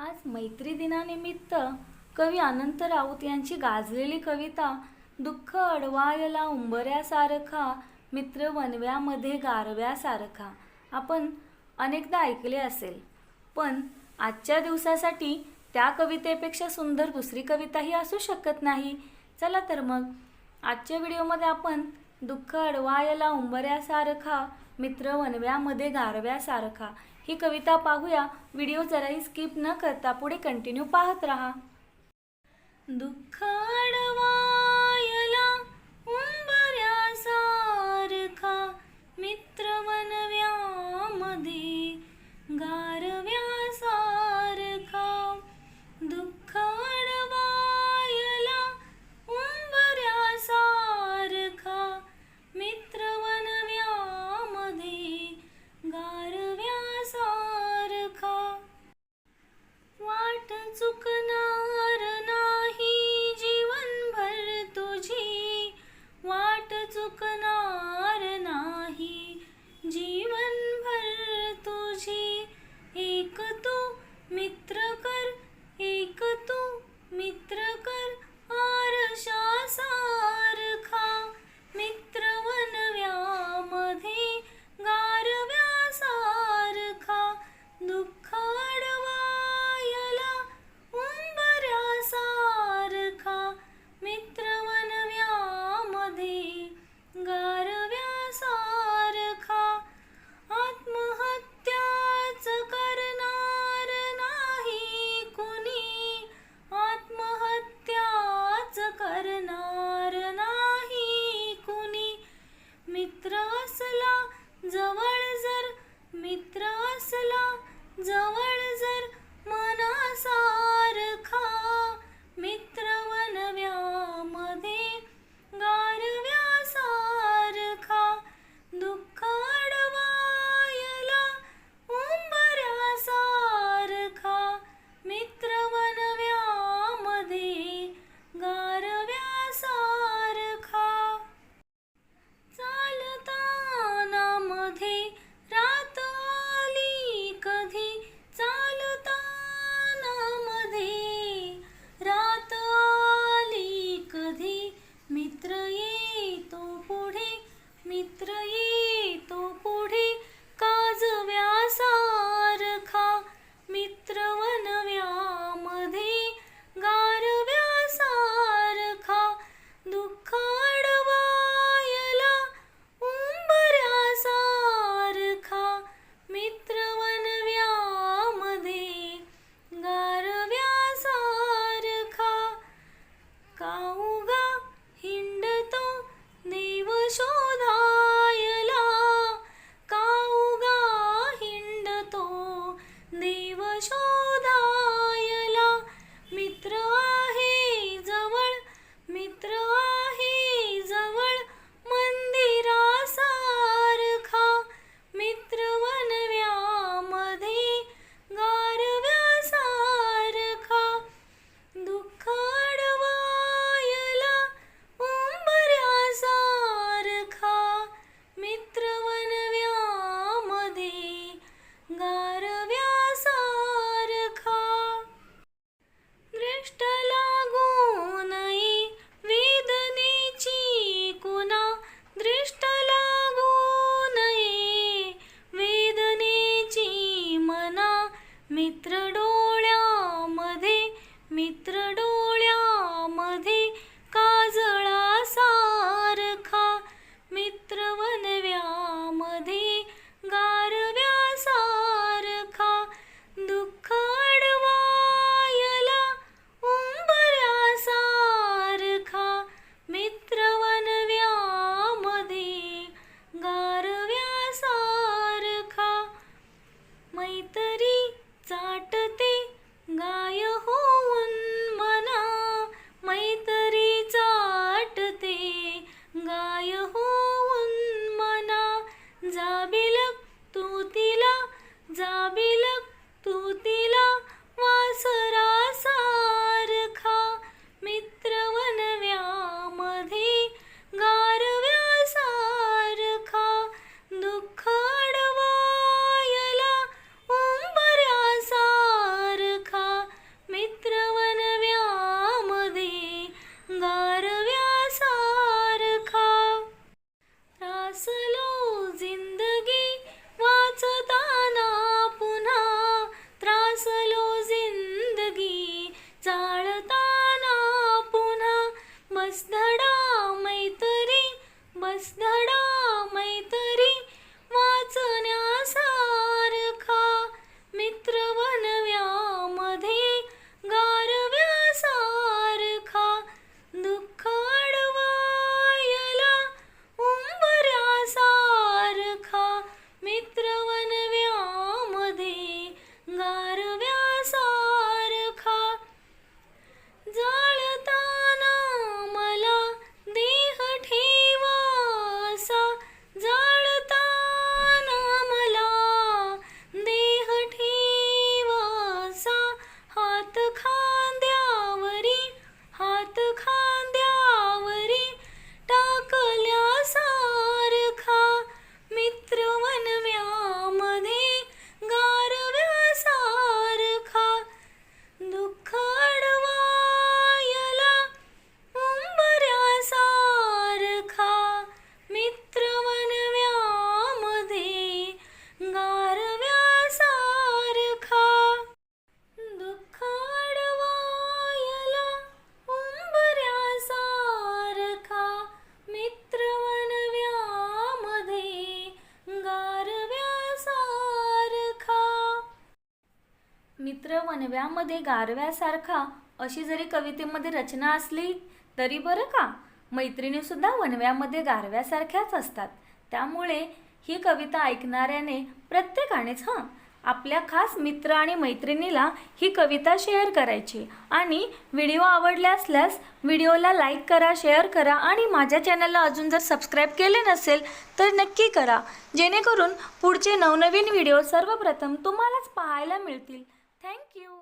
आज मैत्री दिनानिमित्त कवी अनंत राऊत यांची गाजलेली कविता दुःख अडवायला उंबऱ्यासारखा मित्र वनव्यामध्ये गारव्यासारखा आपण अनेकदा ऐकले असेल. पण आजच्या दिवसासाठी त्या कवितेपेक्षा सुंदर दुसरी कविताही असू शकत नाही. चला तर मग आजच्या व्हिडिओमध्ये आपण दुःख अडवायला उंबऱ्यासारखा मित्र वनव्यामध्ये गारव्यासारखा ही कविता पाहूया. व्हिडिओ जराही स्किप न करता पुढे कंटिन्यू पाहत राहा. दुःख अडवा कानव्यामध्ये वनव्यामध्ये गारव्यासारखा अशी जरी कवितेमध्ये रचना असली तरी बरं का? मैत्रिणीसुद्धा वनव्यामध्ये गारव्यासारख्याच असतात. त्यामुळे ही कविता ऐकणाऱ्याने प्रत्येकानेच हां आपल्या खास मित्र आणि मैत्रिणीला ही कविता शेअर करायची. आणि व्हिडिओ आवडले असल्यास व्हिडिओला लाईक करा शेअर करा आणि माझ्या चॅनलला अजून जर सबस्क्राईब केले नसेल तर नक्की करा. जेणेकरून पुढचे नवनवीन व्हिडिओ सर्वप्रथम तुम्हालाच पाहायला मिळतील. Thank you.